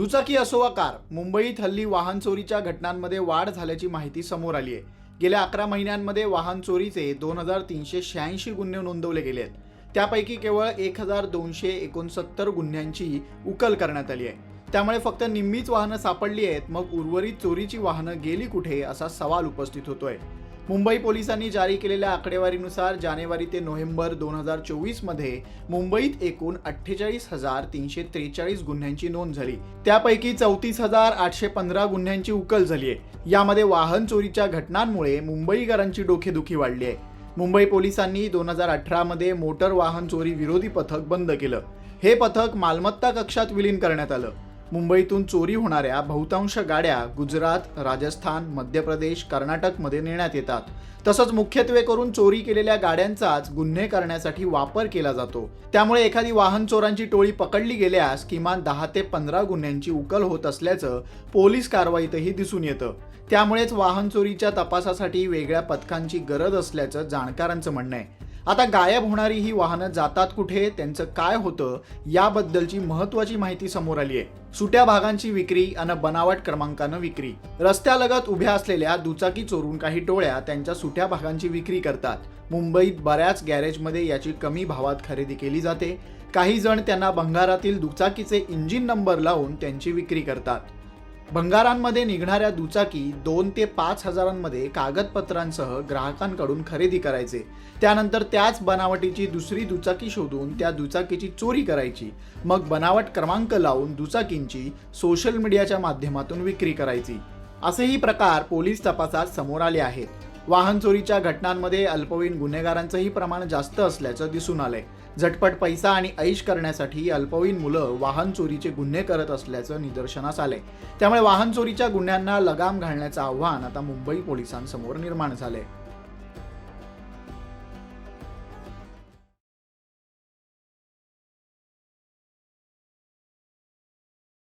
दुचाकी असो वा कार मुंबईत हल्ली वाहन चोरीच्या घटनांमध्ये वाढ झाल्याची माहिती समोर आली आहे. गेल्या अकरा महिन्यांमध्ये वाहन चोरीचे दोन हजार तीनशे शहाऐंशी गुन्हे नोंदवले गेले आहेत. त्यापैकी केवळ एक हजार दोनशे एकोणसत्तर गुन्ह्यांची उकल करण्यात आली आहे. त्यामुळे फक्त निम्मीच वाहनं सापडली आहेत मग उर्वरित चोरीची वाहनं गेली कुठे असा सवाल उपस्थित होतोय. मुंबई पोलिसांनी जारी केलेल्या आकडेवारीनुसार जानेवारी ते नोव्हेंबर दोन हजार चोवीसमध्ये मुंबईत एकूण अठ्ठेचाळीस हजार तीनशे त्रेचाळीस गुन्ह्यांची नोंद झाली. त्यापैकी चौतीस हजार आठशे पंधरा गुन्ह्यांची उकल झाली आहे. यामध्ये वाहन चोरीच्या घटनांमुळे मुंबईकरांची डोकेदुखी वाढली आहे. मुंबई पोलिसांनी दोन हजार अठरामध्ये मोटर वाहन चोरी विरोधी पथक बंद केलं. हे पथक मालमत्ता कक्षात विलीन करण्यात आलं. मुंबईतून चोरी होणाऱ्या बहुतांश गाड्या गुजरात राजस्थान मध्य प्रदेश कर्नाटकमध्ये नेण्यात येतात. तसंच मुख्यत्वे करून चोरी केलेल्या गाड्यांचाच गुन्हे करण्यासाठी वापर केला जातो. त्यामुळे एखादी वाहन चोरांची टोळी पकडली गेल्यास किमान दहा ते पंधरा गुन्ह्यांची उकल होत असल्याचं पोलीस कारवाईतही दिसून येतं. त्यामुळेच वाहन चोरीच्या तपासासाठी वेगळ्या पथकांची गरज असल्याचं जाणकारांचं म्हणणं आहे. आता गायब होणारी ही वाहनं जातात कुठे त्यांचं काय होतं याबद्दलची महत्वाची माहिती समोर आली आहे. सुट्या भागांची विक्री आणि बनावट क्रमांकानं विक्री. रस्त्यालगत उभ्या असलेल्या दुचाकी चोरून काही टोळ्या त्यांच्या सुट्या भागांची विक्री करतात. मुंबईत बऱ्याच गॅरेजमध्ये याची कमी भावात खरेदी केली जाते. काही जण त्यांना भंगारातील दुचाकीचे इंजिन नंबर लावून त्यांची विक्री करतात. भंगारांमध्ये निघणाऱ्या दुचाकी दोन ते पाच हजारांमध्ये कागदपत्रांसह ग्राहकांकडून खरेदी करायचे. त्यानंतर त्याच बनावटीची दुसरी दुचाकी शोधून त्या दुचाकीची चोरी करायची. मग बनावट क्रमांक लावून दुचाकींची सोशल मीडियाच्या माध्यमातून विक्री करायची. असेही प्रकार पोलीस तपासात समोर आले आहेत. वाहन चोरीच्या घटनांमध्ये अल्पवयीन गुन्हेगारांचंही प्रमाण जास्त असल्याचं दिसून आलंय. झटपट पैसा आणि ऐश करण्यासाठी अल्पवयीन मुलं वाहन चोरीचे गुन्हे करत असल्याचं निदर्शनास आलंय. त्यामुळे वाहन चोरीच्या गुन्ह्यांना लगाम घालण्याचं आव्हान आता मुंबई पोलिसांसमोर निर्माण झालंय.